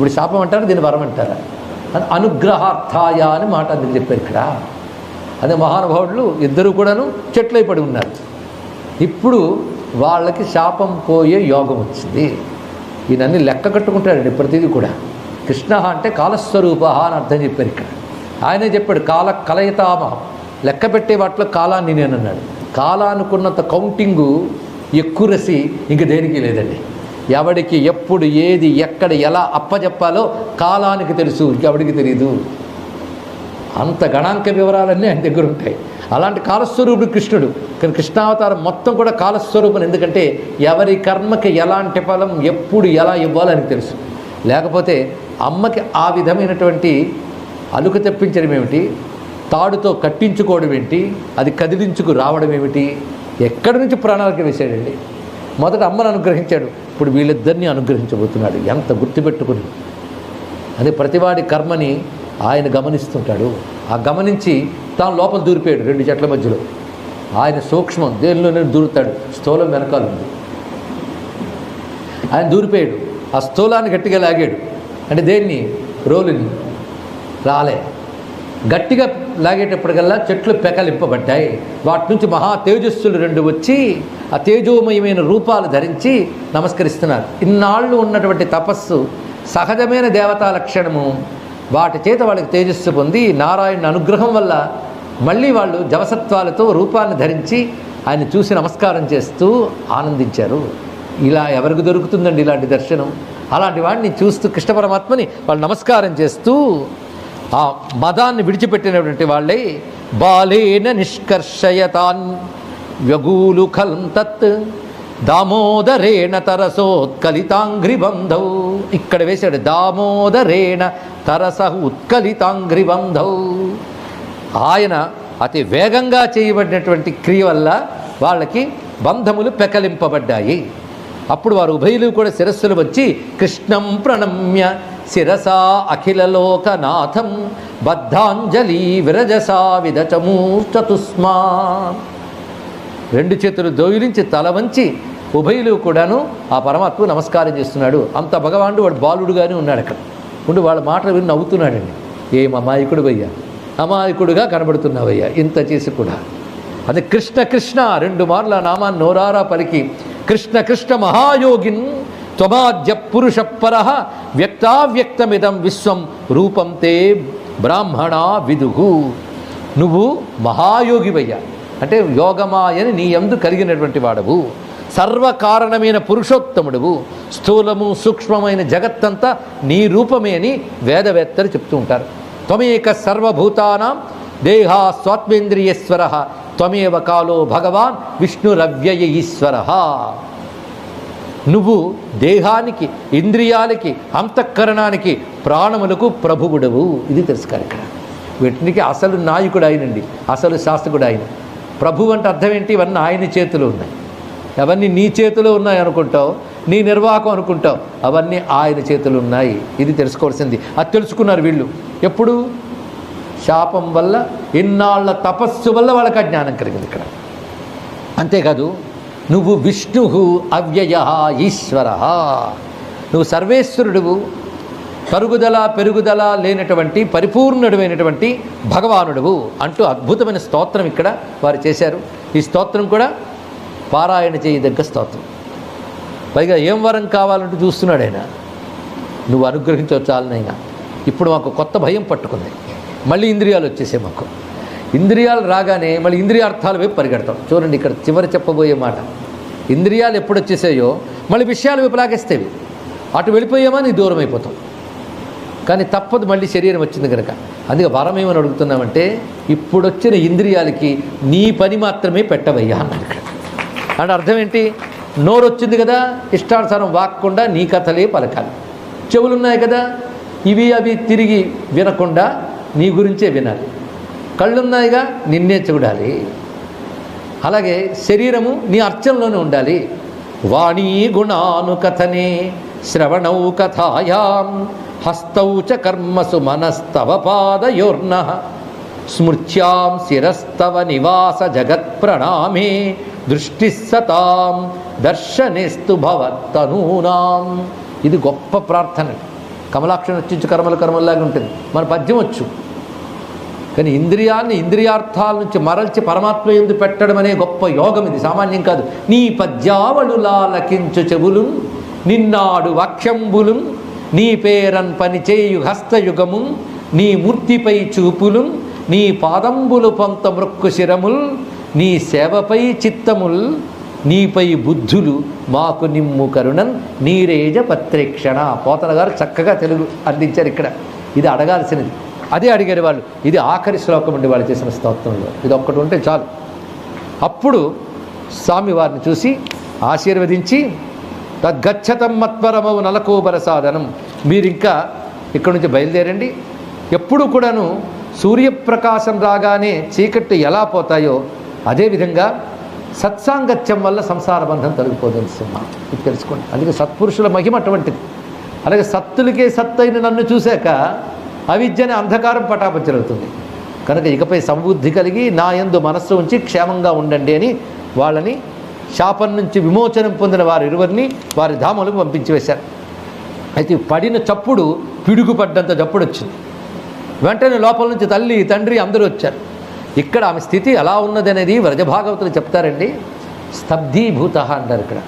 ఇప్పుడు శాపం అంటారు? దీన్ని వరం అంటారా? అనుగ్రహార్థాయ అని మాట అందుకు చెప్పారు ఇక్కడ. అదే మహానుభావులు ఇద్దరు కూడాను చెట్లై పడి ఉన్నారు. ఇప్పుడు వాళ్ళకి శాపం పోయే యోగం వచ్చింది. ఈయనన్ని లెక్క కట్టుకుంటాడండి ప్రతిదీ కూడా. కృష్ణ అంటే కాలస్వరూప అని అర్థం చెప్పారు ఇక్కడ. ఆయనే చెప్పాడు కాల కలయితామహం. లెక్క పెట్టే వాటిలో కాలాన్ని నేను అన్నాడు కాలానుకున్నంత కౌంటింగు ఎక్కురసి ఇంక దేనికి లేదండి. ఎవడికి ఎప్పుడు ఏది ఎక్కడ ఎలా అప్పచెప్పాలో కాలానికి తెలుసు. ఇంకెవడికి తెలియదు అంత గణాంక వివరాలన్నీ ఆయన దగ్గర ఉంటాయి. అలాంటి కాలస్వరూపుడు కృష్ణుడు. కానీ కృష్ణావతారం మొత్తం కూడా కాలస్వరూపం ఎందుకంటే ఎవరి కర్మకి ఎలాంటి ఫలం ఎప్పుడు ఎలా ఇవ్వాలో ఆయనకు తెలుసు. లేకపోతే అమ్మకి ఆ విధమైనటువంటి అలుక తెప్పించడం ఏమిటి? తాడుతో కట్టించుకోవడం ఏంటి? అది కదిలించుకు రావడం ఏమిటి? ఎక్కడి నుంచి ప్రాణాలకు వేసాడండి మొదట అమ్మను అనుగ్రహించాడు. ఇప్పుడు వీళ్ళిద్దరినీ అనుగ్రహించబోతున్నాడు. ఎంత గుర్తుపెట్టుకుని. అదే ప్రతివాడి కర్మని ఆయన గమనిస్తుంటాడు. ఆ గమనించి తాను లోపల దూరిపోయాడు రెండు చెట్ల మధ్యలో. ఆయన సూక్ష్మం దేనిలోనే దూరుతాడు. స్థూలం వెనకాల ఉంది. ఆయన దూరిపోయాడు. ఆ స్థూలాన్ని గట్టిగా లాగాడు. అంటే దేన్ని? రోలుని. రాలే. గట్టిగా లాగేటప్పటికల్లా చెట్లు పెకలింపబడ్డాయి. వాటి నుంచి మహా తేజస్సులు రెండు వచ్చి ఆ తేజోమయమైన రూపాలు ధరించి నమస్కరిస్తున్నారు. ఇన్నాళ్ళు ఉన్నటువంటి తపస్సు సహజమైన దేవతా లక్షణము వాటి చేత వాళ్ళకి తేజస్సు పొంది నారాయణ అనుగ్రహం వల్ల మళ్ళీ వాళ్ళు జవసత్వాలతో రూపాన్ని ధరించి ఆయన చూసి నమస్కారం చేస్తూ ఆనందించారు. ఇలా ఎవరికి దొరుకుతుందండి ఇలాంటి దర్శనం? అలాంటి వాడిని చూస్తూ కృష్ణ పరమాత్మని వాళ్ళు నమస్కారం చేస్తూ ఆ మదాన్ని విడిచిపెట్టినటువంటి వాళ్ళే బాలేన నిష్కర్షయతాన్ వ్యగూలు ఖలం తత్ దామోదరేణ తరసోత్కలితాంఘ్రిబంధౌ ఇక్కడ వేశాడు దామోదరేణ తరస ఉత్కలితాంఘ్రిబంధౌ ఆయన అతి వేగంగా చేయబడినటువంటి క్రియ వల్ల వాళ్ళకి బంధములు పెకలింపబడ్డాయి. అప్పుడు వారు ఉభయులు కూడా శిరస్సులు వచ్చి కృష్ణం ప్రణమ్య శిరసా అఖిలలోకనాథం బద్ధాంజలి విరజసా విదచమూచతుస్మా రెండు చేతులు దోయిలించి తల వంచి ఉభయులు కూడాను ఆ పరమాత్మ నమస్కారం చేస్తున్నాడు. అంత భగవానుడు వాడు బాలుడుగానే ఉన్నాడు అక్కడ. ఉండి వాళ్ళ మాటలు విని నవ్వుతున్నాడండి. ఏం అమాయకుడు అయ్యా అమాయకుడుగా కనబడుతున్నావయ్యా ఇంత చేసి కూడా. అది కృష్ణ కృష్ణ రెండు మార్ల నామాన్ని నోరారా పలికి కృష్ణ కృష్ణ మహాయోగిన్. త్వమాద్య పురుషపర వ్యక్తావ్యక్తమిదం విశ్వం రూపం తే బ్రాహ్మణ విదుగు నువ్వు మహాయోగివయ్యా. అంటే యోగమాయని నీ ఎందు కలిగినటువంటి వాడవు. సర్వకారణమైన పురుషోత్తముడువు. స్థూలము సూక్ష్మమైన జగత్తంతా నీ రూపమే అని వేదవేత్తలు చెప్తూ ఉంటారు. త్వమేక సర్వభూతానాం దేహా స్వాత్మేంద్రియస్వర. త్వమేవ కాలో భగవాన్ విష్ణురవ్యయ ఈశ్వర. నువ్వు దేహానికి ఇంద్రియాలకి అంతఃకరణానికి ప్రాణములకు ప్రభువుడవు. ఇది తెలుసుకోరు ఇక్కడ వీటికి అసలు నాయకుడు ఆయనండి అసలు శాస్త్రకుడు ఆయన ప్రభు అంటే అర్థం ఏంటి? ఇవన్నీ ఆయన చేతిలో ఉన్నాయి. అవన్నీ నీ చేతిలో ఉన్నాయి అనుకుంటావు. నీ నిర్వాహకం అనుకుంటావు. అవన్నీ ఆయన చేతులు ఉన్నాయి. ఇది తెలుసుకోవాల్సింది. అది తెలుసుకున్నారు వీళ్ళు. ఎప్పుడు? శాపం వల్ల ఇన్నాళ్ళ తపస్సు వల్ల వాళ్ళకి ఆ జ్ఞానం కలిగింది ఇక్కడ. అంతేకాదు నువ్వు విష్ణు అవ్యయ ఈశ్వర. నువ్వు సర్వేశ్వరుడువు తరుగుదల పెరుగుదల లేనటువంటి పరిపూర్ణుడమైనటువంటి భగవానుడువు అంటూ అద్భుతమైన స్తోత్రం ఇక్కడ వారు చేశారు. ఈ స్తోత్రం కూడా పారాయణ చేయదగ్గ స్తోత్రం. పైగా ఏం వరం కావాలంటూ చూస్తున్నాడు ఆయన. నువ్వు అనుగ్రహించవచ్చు చాలనైనా ఇప్పుడు మాకు కొత్త భయం పట్టుకుంది. మళ్ళీ ఇంద్రియాలు వచ్చేసాయి మాకు. ఇంద్రియాలు రాగానే మళ్ళీ ఇంద్రియార్థాల వైపు పరిగెడతాం. చూడండి ఇక్కడ చివరి చెప్పబోయే మాట. ఇంద్రియాలు ఎప్పుడు వచ్చేసాయో మళ్ళీ విషయాలు వైపు లాగేస్తేవి అటు వెళ్ళిపోయామా నీ దూరం అయిపోతాం. కానీ తప్పదు మళ్ళీ శరీరం వచ్చింది కనుక. అందుకే వరం ఏమని అడుగుతున్నామంటే ఇప్పుడు వచ్చిన ఇంద్రియాలకి నీ పని మాత్రమే పెట్టవయ్యా అన్నాడు ఇక్కడ. అంటే అర్థం ఏంటి? నోరు వచ్చింది కదా ఇష్టానుసారం వాక్కుండా నీ కథలే పలకాలి. చెవులు ఉన్నాయి కదా ఇవి అవి తిరిగి వినకుండా నీ గురించే వినాలి. కళ్ళున్నాయిగా నిన్నే చూడాలి. అలాగే శరీరము నీ అర్చనలోనే ఉండాలి. వాణీ గుణాను కథనే శ్రవణౌ కథాయాం హస్తౌ చ కర్మసు మనస్తవ పాదయోర్ణ స్మృత్యాం శిరస్తవ నివాస జగత్ ప్రణామే దృష్టి సతాం దర్శనేస్తు భవత్తనూనాం. ఇది గొప్ప ప్రార్థన కమలాక్షణ వచ్చించు కర్మల కర్మల్లాగా ఉంటుంది మన పద్యం వచ్చు. కానీ ఇంద్రియాన్ని ఇంద్రియార్థాల నుంచి మరల్చి పరమాత్మ ఎందు పెట్టడం అనే గొప్ప యోగం ఇది. సామాన్యం కాదు. నీ పద్యావళులా లకించు చెవులు నిన్నాడు వాక్యంబులు నీ పేరన్ పనిచేయు హస్తయుగము నీ మూర్తిపై చూపులు నీ పాదంబులు పొంత మృక్కు శిరముల్ నీ సేవపై చిత్తముల్ నీపై బుద్ధులు మాకు నిమ్ము కరుణన్ నీరేజ పత్రేక్షణ. పోతన గారు చక్కగా తెలుగు అందించారు ఇక్కడ. ఇది అడగాల్సినది. అదే అడిగారు వాళ్ళు ఇది ఆఖరి శ్లోకం అండి వాళ్ళు చేసిన స్తోత్రంలో. ఇది ఒక్కటి ఉంటే చాలు. అప్పుడు స్వామి వారిని చూసి ఆశీర్వదించి తద్గచ్చతం మత్పరమవు నలకోబర సాధనం మీరు ఇంకా ఇక్కడి నుంచి బయలుదేరండి. ఎప్పుడు కూడాను సూర్యప్రకాశం రాగానే చీకట్లు ఎలా పోతాయో అదేవిధంగా సత్సాంగత్యం వల్ల సంసార బంధం తొలగిపోతుంది సింహ ఇది తెలుసుకోండి. అందుకే సత్పురుషుల మహిమ అటువంటిది. అలాగే సత్తులకే సత్తైన నన్ను చూశాక అవిద్యని అంధకారం పటాపంచలవుతుంది కనుక ఇకపై సమబుద్ధి కలిగి నా యందు మనస్సు ఉంచి క్షేమంగా ఉండండి అని వాళ్ళని శాపం నుంచి విమోచనం పొందిన వారి ఇరువురిని వారి ధామలకు పంపించి వేశారు. అయితే పడిన చప్పుడు పిడుగు పడ్డంత చప్పుడు వచ్చింది. వెంటనే లోపల నుంచి తల్లి తండ్రి అందరూ వచ్చారు. ఇక్కడ ఆమె స్థితి ఎలా ఉన్నది అనేది వ్రజభాగవతులు చెప్తారండి. స్తబ్ధీభూత అంటారు ఇక్కడ.